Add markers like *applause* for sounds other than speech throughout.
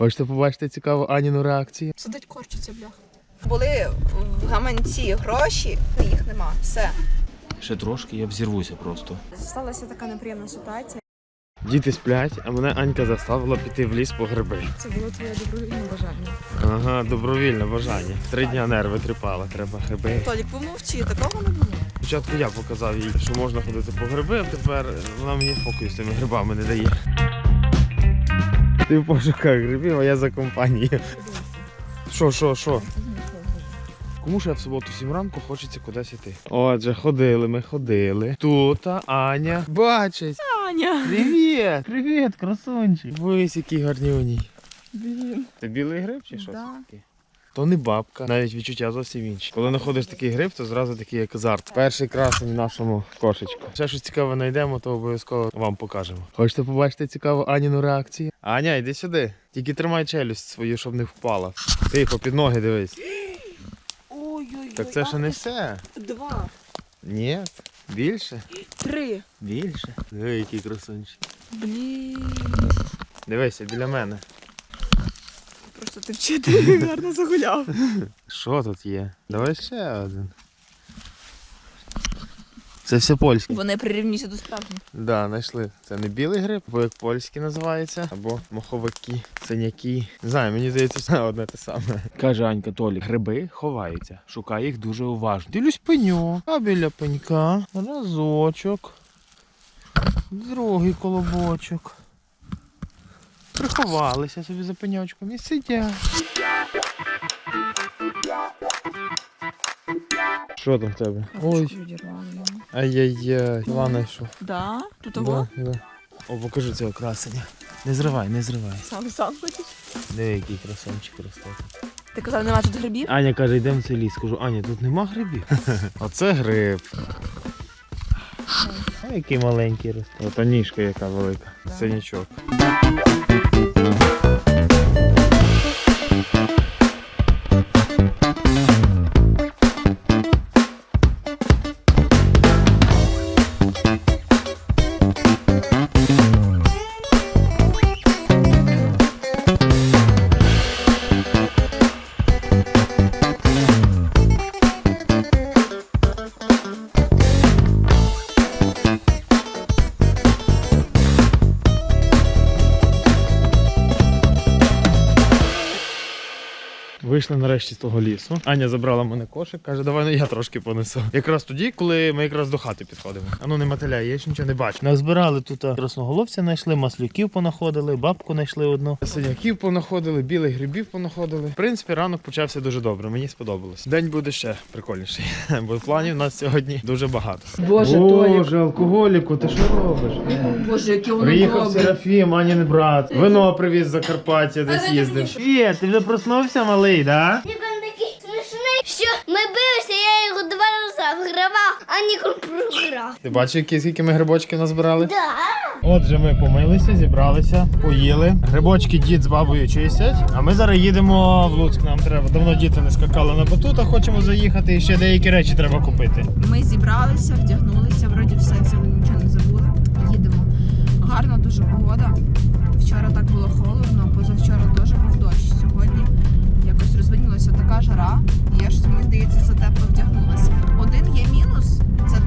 Хочете побачити цікаву Аніну реакцію? Сидить корчиться, бляха. Були в гаманці гроші, їх нема. Все. Ще трошки, я взірвуся просто. Сталася така неприємна ситуація. Діти сплять, а мене Анька заставила піти в ліс по гриби. Це було твоє добровільне бажання. Ага, добровільне бажання. Три дня нерви тріпала, треба гриби. Толік, помовчи, такого не було. Спочатку я показав їй, що можна ходити по гриби, а тепер вона мені спокою з цими грибами не дає. Ти в пошуках грибів, а я за компанією. Що, що, що? Кому ж я в суботу сім ранку хочеться кудись йти? Отже, ходили ми, ходили. Тут Аня бачить. Аня! Привіт! Привіт, красунчик. Вись, який гарнюній. Блін. Це білий гриб чи що? Да. таке? То не бабка, навіть відчуття зовсім інші. Коли знаходиш такий гриб, то зразу такий як азарт. Перший красень в нашому кошечку. Ще щось цікаве знайдемо, то обов'язково вам покажемо. Хочете побачити цікаву Аніну реакцію? Аня, йди сюди. Тільки тримай челюсть свою, щоб не впала. Тихо, під ноги дивись. Ой-ой-ой. Так це ще не все. Два, Ні, більше, три. більше. Диви, який красунчик. Блін. Дивися, біля мене. Просто ти вчитель *laughs* гарно загуляв. *laughs* Що тут є? Давай ще один. Це все польське. Вони прирівнюються до справжніх. Да, знайшли. Це не білий гриб, або як польський називається, або моховики, синяки. Не знаю, мені здається, все одне те саме. Каже Анька Толік, гриби ховаються, шукай їх дуже уважно. Дивлюсь пеньок, а біля пенька разочок, другий колобочок. Приховалися собі за пеньочком і сидять. Що там в тебе? Ой, ай-яй-яй, Івана йшов. Да? Тут того? да. О, покажи цього красення. Не зривай, не зривай. Сам сам хочеш? Диви, який красончик росте. Ти казав, нема тут грибів? Аня каже, йдемо в цей ліс. Кажу, Аня, тут нема грибів. *laughs* Оце гриб. А який маленький росте. Ота ніжка яка велика. Да. Синячок. Вийшли нарешті з того лісу. Аня забрала мене кошик, каже, давай ну я трошки понесу. Якраз тоді, коли ми якраз до хати підходимо. А ну не мотиляй, я ж нічого не бачу. Назбирали тут красноголовця знайшли, маслюків понаходили, бабку знайшли одну. Синяків понаходили, білих грибів понаходили. В принципі, ранок почався дуже добре, мені сподобалось. День буде ще прикольніший, *laughs* бо планів у нас сьогодні дуже багато. Боже, Боже, алкоголіку, ти що робиш? Боже, яке воно Приїхав Серафім, Анін брат. Вино привіз з Закарпаття, десь їздив. Привіт, ти вже проснувся, малий, да? Він такий смішний, що ми билися, я його два рази вигравав, а Нікол програв. Ти бачиш, які скільки ми грибочків назбирали? Да. Отже, ми помилися, зібралися, поїли. Грибочки дід з бабою чистять. А ми зараз їдемо в Луцьк. Нам треба. Давно діти не скакали на батутах, хочемо заїхати і ще деякі речі треба купити. Ми зібралися, вдягнулися, вроді все взяли, нічого не забули. Їдемо. Гарна дуже погода. Вчора так було холодно, така жара. І я щось мені здається за тепло вдягнулася. Один є мінус це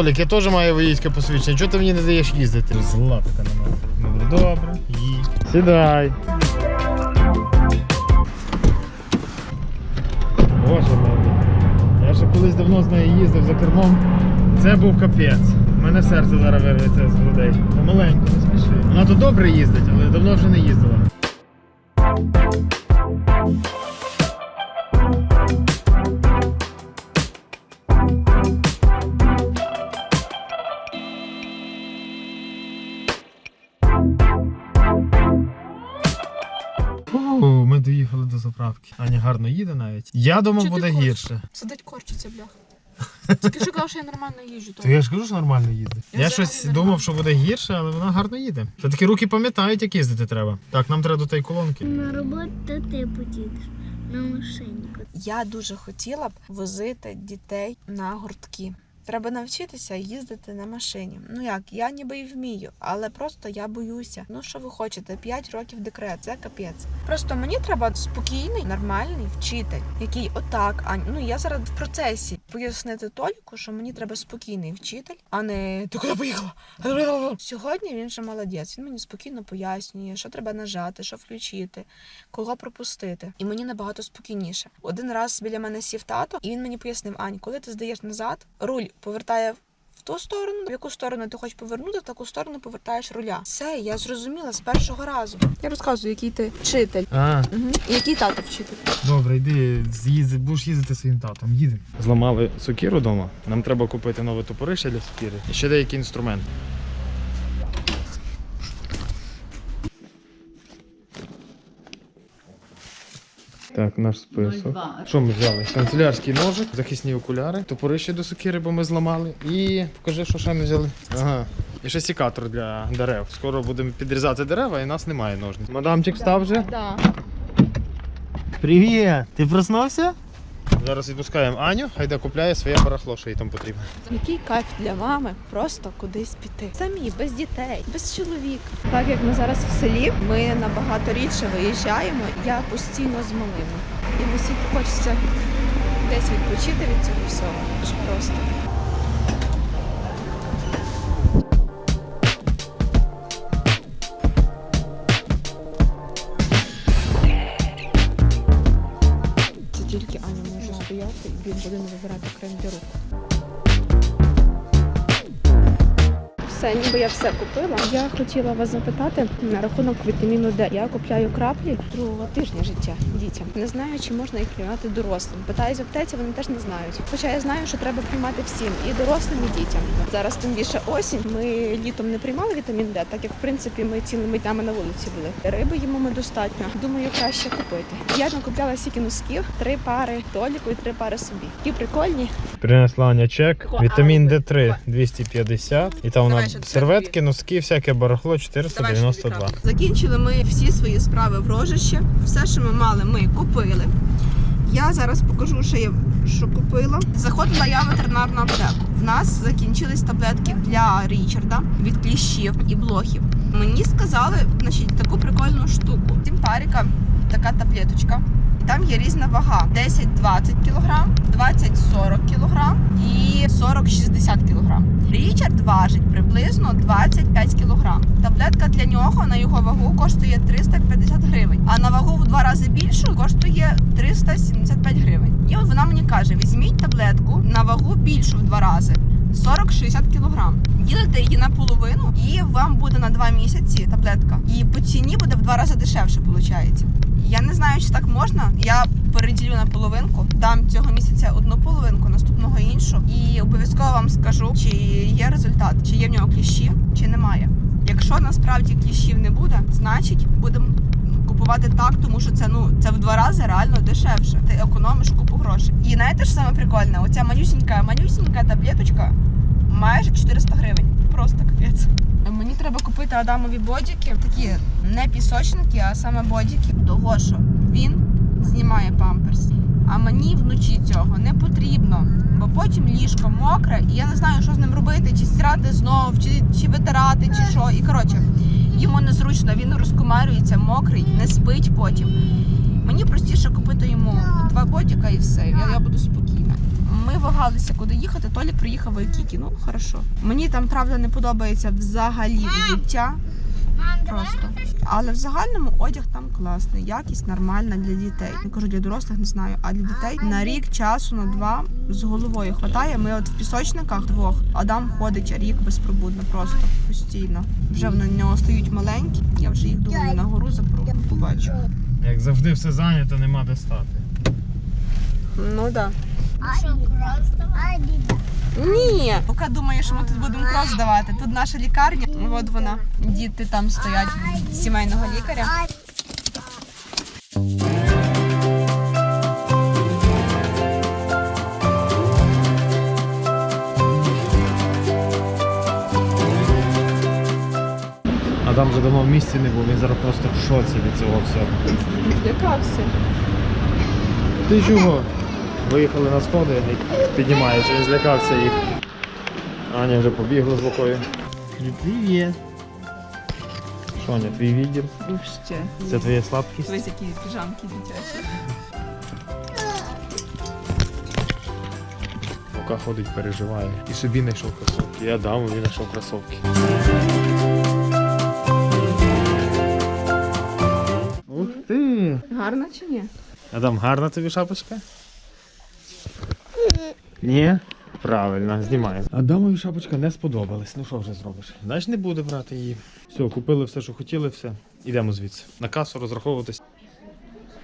Толік, я теж маю водійське посвідчення. Чого ти мені не даєш їздити? Зла така на мене. Добре, добре. Їдь. Сідай. Боже мій. Я ще колись давно з нею їздив за кермом. Це був капець. У мене серце зараз вирветься з грудей. Помаленьку, не спіши. Вона то добре їздить, але давно вже не їздила. Аня гарно їде навіть. Я думав, ти буде хочеш? гірше. Сидить корчиться, бляха. Тільки що казав, що я нормально їжджу. То я ж кажу, що нормально їде. Я Я, щось не думав, що буде гірше, але вона гарно їде. Та такі руки пам'ятають, як їздити треба. Так, нам треба до тієї колонки. На роботу ти поїдеш на машині. Я дуже хотіла б возити дітей на гуртки. Треба навчитися їздити на машині. Ну як, я ніби і вмію, але просто я боюся. Ну що ви хочете? 5 років декрет, це капець. Просто мені треба спокійний, нормальний вчитель, який отак, а ну я зараз в процесі пояснити Толіку, що мені треба спокійний вчитель, а не ти куди поїхала? Сьогодні він же молодець. Він мені спокійно пояснює, що треба нажати, що включити, кого пропустити. І мені набагато спокійніше. Один раз біля мене сів тато, і він мені пояснив: Ань, коли ти здаєш назад, руль повертає. В ту сторону, в яку сторону ти хочеш повернути, в таку сторону повертаєш руля. Все, я зрозуміла з першого разу. Я розказую, який ти вчитель. А, Угу. І який тато вчитель. добре, йди, з'їзди, будеш їздити своїм татом. Їдемо. Зламали сокіру вдома. Нам треба купити нове топорище для сокіри І ще деякі інструменти. Так, наш список. Що ми взяли? Канцелярський ножик, захисні окуляри, топорище до сокири, бо ми зламали. І покажи, що ще ми взяли. Ага. І ще сікатор для дерев. Скоро будемо підрізати дерева і нас немає ножниць. Мадамчик став вже? Да. Привіт! Ти проснувся? Зараз відпускаємо Аню, хай де купляє своє барахло, що їй там потрібно. Який кайф для мами просто кудись піти. Самі, без дітей, без чоловіка. Так як ми зараз в селі, ми набагато рідше виїжджаємо. Я постійно з малими. І стільки хочеться десь відпочити від цього всього. Аж просто. Стояти, і він буде вибирати крем для рук. Все, ніби я все купила. Я хотіла вас запитати на рахунок вітаміну Д. Я купляю краплі другого тижня життя дітям. Не знаю, чи можна їх приймати дорослим. Питаюсь в аптеці, вони теж не знають. Хоча я знаю, що треба приймати всім і дорослим, і дітям. Зараз тим більше осінь. Ми літом не приймали вітамін Д, так як в принципі ми цілими днями на вулиці були. Риби їмо ми достатньо. Думаю, краще купити. Я накупляла стільки носків, три пари толіку і три пари собі. Ті прикольні. Принесла Аня чек. Вітамін а, Д3 250. І там вона серветки, носки, всяке барахло 492. Закінчили ми всі свої справи в рожище. Все, що ми мали, ми купили. Я зараз покажу, що я що купила. Заходила я в ветеринарну аптеку. В нас закінчились таблетки для Річарда від кліщів і блохів. Мені сказали, значить, таку прикольну штуку. Тімпаріка, така таблеточка. І там є різна вага: 10-20 кг, 20-40 кг і 40-60 кг. Річард важить приблизно 25 кг. Таблетка для нього на його вагу коштує 350 гривень, а на вагу в два рази більшу коштує 375 гривень. І от вона мені каже: візьміть таблетку на вагу більшу в два рази. 40-60 кг. Ділите її на половину, і вам буде на два місяці таблетка. І по ціні буде в два рази дешевше, виходить. Я не знаю, чи так можна. Я переділю на половинку, дам цього місяця одну половинку, наступного іншу. І обов'язково вам скажу, чи є результат, чи є в нього кліщі, чи немає. Якщо насправді кліщів не буде, значить будемо купувати так, тому що це ну це в два рази реально дешевше. Ти економиш купу грошей. І знаєте ж саме прикольне? Оця манюсінька, манюсінька таблеточка майже 400 гривень. Просто капець. Мені треба купити Адамові бодіки, такі не пісочники, а саме бодіки. Того, що він знімає памперс. А мені вночі цього не потрібно, бо потім ліжко мокре, і я не знаю, що з ним робити, чи стирати знов, чи, чи витирати, чи що. І коротше, йому незручно, він розкумарюється, мокрий, не спить потім. Мені простіше купити йому два бодіка і все. Я, я буду спокійна. Ми вагалися, куди їхати. Толік приїхав в Айкікі. Ну хорошо. Мені там правда не подобається взагалі взуття. Просто. Але в загальному одяг там класний, якість нормальна для дітей. Не кажу для дорослих, не знаю, а для дітей на рік часу, на два з головою хватає. Ми от в пісочниках двох Адам ходить рік безпробудно, просто постійно. Вже в нього стають маленькі. Я вже їх думаю на гору запру. Побачу. Як завжди все зайнято, нема де стати. Ну так. Да. Ні. Поки думаєш, що ми тут будемо кров здавати. Тут наша лікарня. От вона. Діти там стоять сімейного лікаря. А там вже давно в місті не був, він зараз просто в шоці від цього всього. Злякався. Ти чого? Виїхали на сходи, піднімається, він злякався їх. Аня вже побігла з бокою. Привіт. Що, Аня, твій відділ? Ще. Це твоя слабкість? Ось які піжамки дитячі. Поки ходить, переживає. І собі знайшов кросовки. Я дам, він знайшов кросовки. Ух ти! Гарно чи ні? Адам, гарна тобі шапочка? Ні? Правильно, знімаємо. Адамові шапочка не сподобалась. Ну що вже зробиш? Знаєш, не буде брати її. Все, купили все, що хотіли, все. Ідемо звідси. На касу розраховуватись.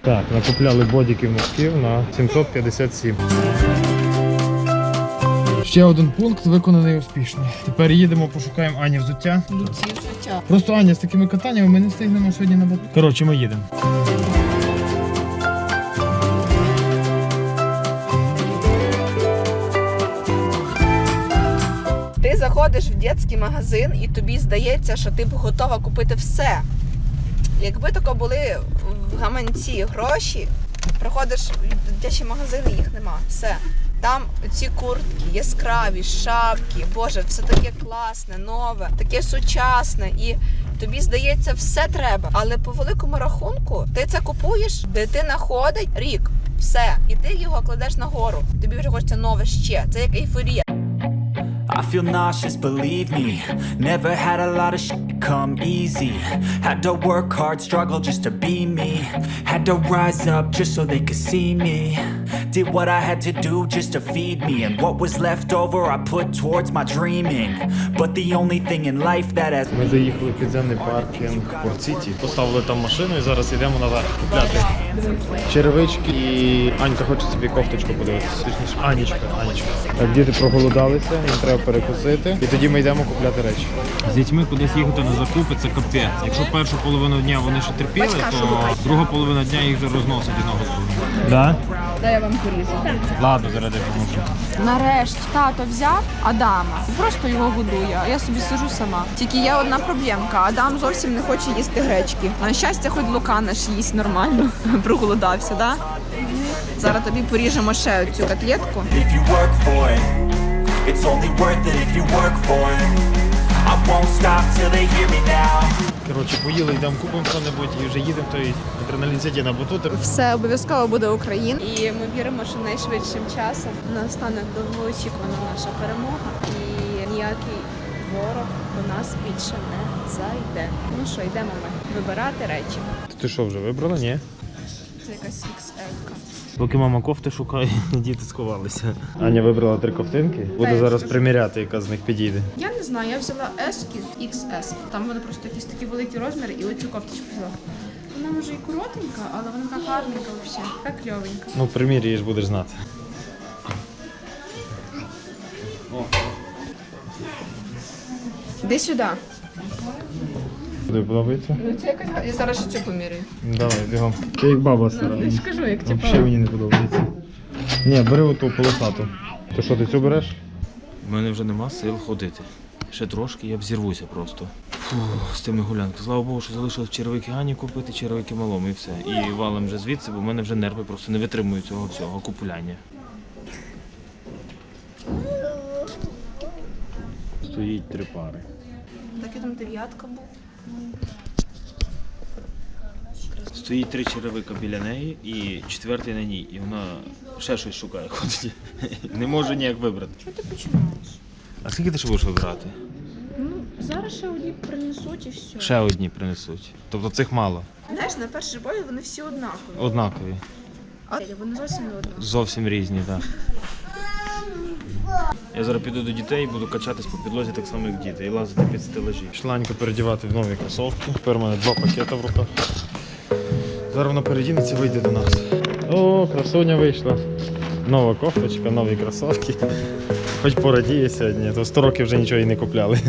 Так, накупляли бодіків носків на 757. Ще один пункт виконаний успішно. Тепер їдемо, пошукаємо Ані взуття. Люці взуття. Просто Аня з такими катаннями ми не встигнемо сьогодні на батут. Коротше, ми їдемо. Ти заходиш в дитячий магазин і тобі здається, що ти б готова купити все. Якби тако були в гаманці гроші, приходиш в дитячий магазин і їх нема. Все. Там ці куртки, яскраві, шапки, боже, все таке класне, нове, таке сучасне. І тобі здається, все треба. Але по великому рахунку ти це купуєш, дитина ходить рік, все, і ти його кладеш нагору. Тобі вже хочеться нове ще. Це як ейфорія. I feel nauseous, believe me. Never had a lot of shit come easy. Had to work hard, struggle just to be me. Had to rise up just so they could see me. Did what I had to do just to feed me. And what was left over, I put towards my dreaming. But the only thing in life that has Ми заїхали в підземний паркінг Порт Сіті. Поставили там машину і зараз йдемо назад купляти черевички. І Анька хоче собі кофточку подивитися. Точніше, Анічка, Анічка. Так, діти проголодалися, їм треба перекусити. І тоді ми йдемо купляти речі. З дітьми кудись їхати на закупи це капець. Якщо першу половину дня вони ще терпіли, то друга половина дня їх вже розносить одного з Да? Дай я вам порізати. Ладно, заради допоможу. Нарешті тато взяв Адама і просто його годує. А я собі сижу сама. Тільки є одна проблемка. Адам зовсім не хоче їсти гречки. На щастя, хоч Лука наш їсть нормально. *laughs* Проголодався, да? Зараз тобі поріжемо ще цю котлетку. I won't stop till they hear me now. Коротше, поїли, йдемо купимо що-небудь і вже їдемо той адреналін сіті на батути. Все обов'язково буде Україна. І ми віримо, що найшвидшим часом настане довгоочікувана наша перемога. І ніякий ворог до нас більше не зайде. Ну що, йдемо ми вибирати речі. Ти що, вже вибрала? Ні? Це якась XL. Поки мама кофти шукає, *laughs* діти сховалися. Аня вибрала три ковтинки. Буде зараз приміряти, яка з них підійде. Я не знаю, я взяла S і XS. Там вони просто якісь такі великі розміри, і оцю кофточку взяла. Вона може і коротенька, але вона така гарненька взагалі, така кльовенька. Ну, приміряєш, будеш знати. Іди сюди. Тобі подобається? Ну це якась я зараз ще цю поміряю. Давай, бігом. Ти як баба стара. Я ж кажу, як типу. Взагалі мені не подобається. Ні, бери оту полосату. То що, ти цю береш? У мене вже нема сил ходити. Ще трошки я взірвуся просто. Фух, з тими гулянками. Слава Богу, що залишилось черевики Ані купити, черевики малому і все. І валом вже звідси, бо в мене вже нерви просто не витримують цього всього купуляння. Стоїть три пари. Так і там дев'ятка був. Стоїть три черевика біля неї і четвертий на ній. І вона ще щось шукає, *laughs* ходить. Не можу ніяк вибрати. Що ти починаєш? А скільки ти ще будеш вибирати? Ну, зараз ще одні принесуть і все. Ще одні принесуть. Тобто цих мало. Знаєш, на перший погляд вони всі однакові. Однакові. А вони зовсім не однакові. Зовсім різні, так. Я зараз піду до дітей і буду качатись по підлозі так само, як діти, і лазити під стелажі. Шланька передівати в нові кросовки. Тепер у мене два пакети в руках. Зараз вона передінеться і вийде до нас. О, красуня вийшла. Нова кофточка, нові кросовки. Хоч порадіє сьогодні, то 100 років вже нічого і не купляли.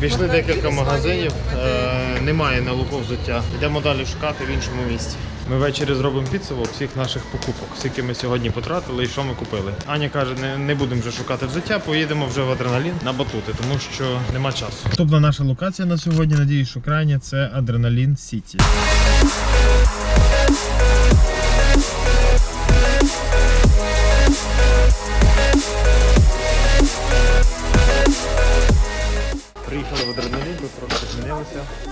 Обійшли декілька магазинів, е, немає на луку взуття. Йдемо далі шукати в іншому місці. Ми ввечері зробимо підсумок всіх наших покупок, скільки ми сьогодні потратили і що ми купили. Аня каже, не, не будемо вже шукати взуття, поїдемо вже в адреналін на батути, тому що нема часу. Наступна наша локація на сьогодні, надіюсь, що крайня це Адреналін Сіті.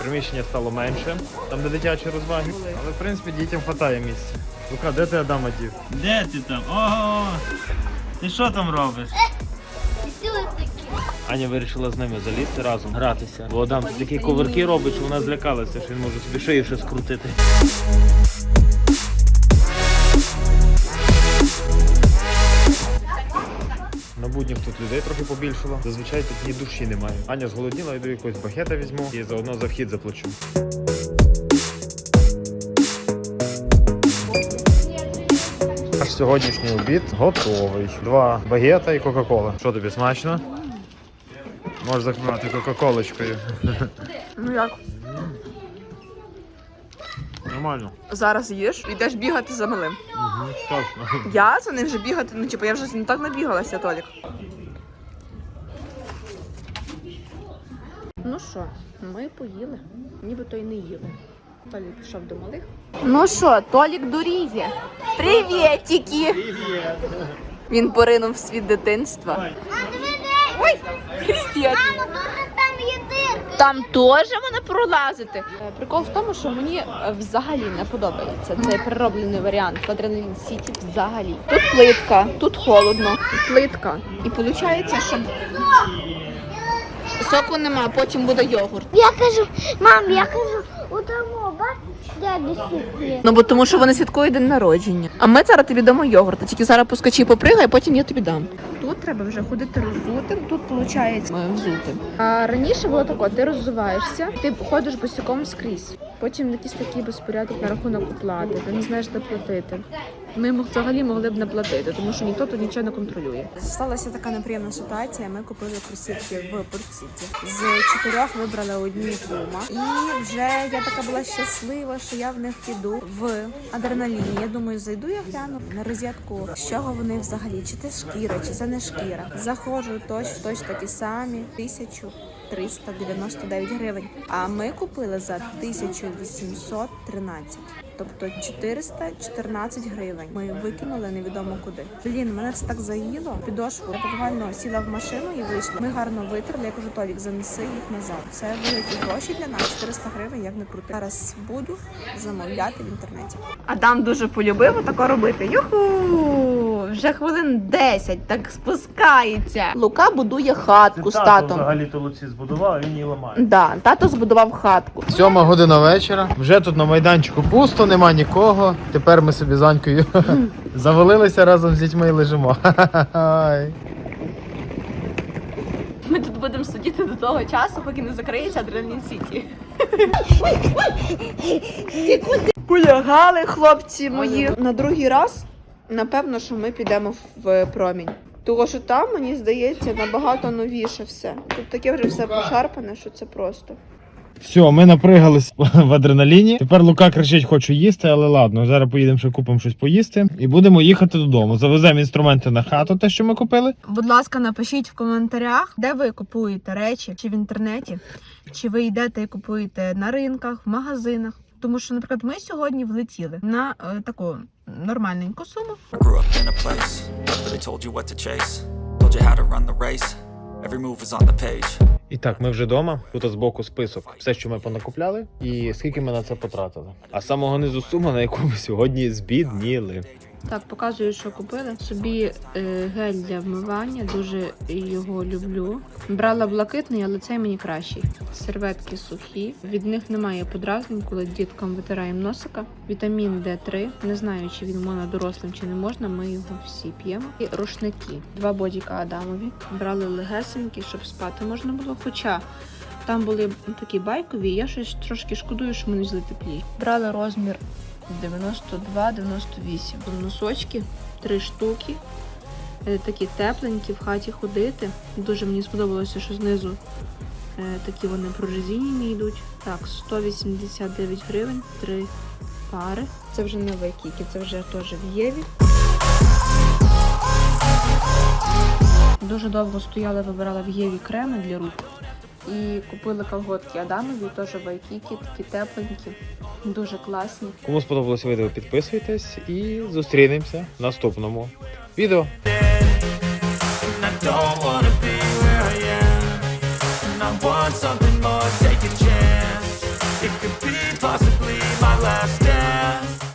Приміщення стало менше, там де дитячі розваги. Але в принципі дітям вистачає місця. Лука, де ти Адама дів? Де ти там? Ого! Ти що там робиш? Аня вирішила з ними залізти разом, гратися. Бо Адам такі коверки робить, що вона злякалася, що він може собі шию ще скрутити. Буднях тут людей трохи побільшало. Зазвичай тут ні душі немає. Аня зголодніла, йду якогось багета візьму і заодно за вхід заплачу. Наш сьогоднішній обід готовий. Два багета і Кока-Кола. Що тобі смачно? Можеш закривати Кока-Колочкою. Ну як? Нормально. Зараз їш, йдеш бігати за малим. Угу. Я за ним вже бігати, ну типу, я вже не так набігалася, Толік. Ну що, ми поїли, нібито й не їли. Толік пішов до малих. Ну що, Толік дуріє. Привітики! Привіт! Він поринув в світ дитинства. Ой, привіт! Там є дирка. Там теж можна пролазити. Прикол в тому, що мені е, взагалі не подобається цей перероблений варіант в Адреналін Сіті взагалі. Тут плитка, тут холодно, плитка. І виходить, що соку нема, потім буде йогурт. Я кажу, мам, я кажу, у тому, бач, дяді сидить. Ну бо тому, що вони святкують день народження. А ми зараз тобі дамо йогурт. Тільки зараз поскочи попригай, потім я тобі дам. Треба вже ходити роззутим, тут виходить взути. А раніше було тако, ти роззуваєшся, ти ходиш босиком скрізь. Потім якийсь такий безпорядок на рахунок оплати, ти не знаєш, де платити. Ми взагалі могли б не платити, тому що ніхто тут нічого не контролює. Сталася така неприємна ситуація. Ми купили кросівки в Портсіті. З чотирьох вибрали одні пума. І вже я така була щаслива, що я в них піду в адреналіні. Я думаю, зайду я гляну на розетку, з чого вони взагалі, чи це шкіра, чи це не шкіра. Заходжу точ в точ такі самі 1399 гривень. А ми купили за 1813. Тобто 414 гривень. Ми викинули невідомо куди. Блін, мене це так заїло. Підошву. Я буквально сіла в машину і вийшла. Ми гарно витерли. Я кажу, Толік, занеси їх назад. Це великі гроші для нас. 400 гривень, як не крути. Зараз буду замовляти в інтернеті. Адам дуже полюбив тако робити. Юху! Вже хвилин 10 так спускається. Лука будує хатку з татом. взагалі-то Луці збудував, а він її ламає. Да, тато збудував хатку. Сьома година вечора. Вже тут на майданчику пусто, нема нікого. Тепер ми собі з Анькою *laughs* завалилися разом з дітьми і лежимо. Ми тут будемо сидіти до того часу, поки не закриється Адреналін Сіті. Полягали хлопці мої. На другий раз, напевно, що ми підемо в промінь. Того, що там, мені здається, набагато новіше все. Тут таке вже все пошарпане, що це просто. Все, ми напригались *laughs* в адреналіні. Тепер Лука кричить, хочу їсти, але ладно, зараз поїдемо ще купимо щось поїсти і будемо їхати додому. Завеземо інструменти на хату, те, що ми купили. Будь ласка, напишіть в коментарях, де ви купуєте речі, чи в інтернеті, чи ви йдете і купуєте на ринках, в магазинах. Тому що, наприклад, ми сьогодні влетіли на е, таку нормальненьку суму. І так, ми вже вдома. Тут збоку список. Все, що ми понакупляли, і скільки ми на це потратили. А самого низу сума, на яку ми сьогодні збідніли. Так, показую, що купили. Собі е, гель для вмивання, дуже його люблю. Брала блакитний, але цей мені кращий. Серветки сухі. Від них немає подразнень, коли діткам витираємо носика. Вітамін Д3. Не знаю, чи він можна дорослим, чи не можна. Ми його всі п'ємо. І рушники. Два бодіка Адамові. Брали легесенькі, щоб спати можна було. Хоча там були такі байкові, я щось трошки шкодую, що не взяли теплі. Брали розмір 92-98. Носочки, три штуки. Е, Такі тепленькі в хаті ходити. Дуже мені сподобалося, що знизу Е, такі вони прорезинені йдуть. Так, 189 гривень, три пари. Це вже не Вайкікі, це вже теж в Єві. Дуже довго стояла, вибирала в Єві креми для рук. І купили колготки Адамові, теж Вайкікі, такі тепленькі, Дуже класні. Кому сподобалось відео, підписуйтесь і зустрінемося в наступному відео. Something more, take a chance. It could be possibly my last dance.